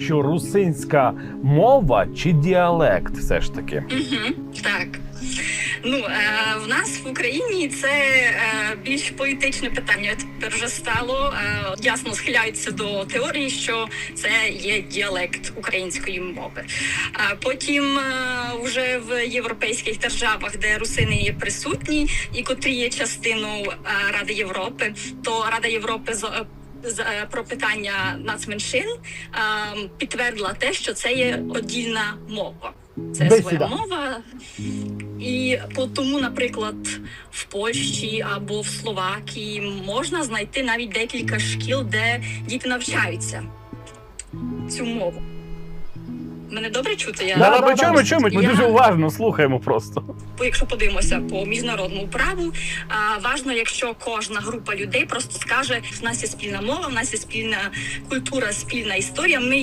що русинська мова чи діалект все ж таки? Угу, так. Ну, е, в нас в Україні це е, більш політичне питання. Тепер вже стало е, ясно схиляються до теорії, що це є діалект української мови. А потім е, вже в європейських державах, де русини є присутні і котрі є частиною е, Ради Європи, то Рада Європи про питання нацменшин е, підтвердила те, що це є одільна мова. Це своя мова. І по тому, наприклад, в Польщі або в Словакії можна знайти навіть декілька шкіл, де діти навчаються цю мову. Мене добре чути? Я Да, да, да, чуємо, чуємо, ми Я- дуже уважно слухаємо просто. Бо якщо подивимося по міжнародному праву, а, важно, якщо кожна група людей просто скаже, в нас є спільна мова, в нас є спільна культура, спільна історія. Ми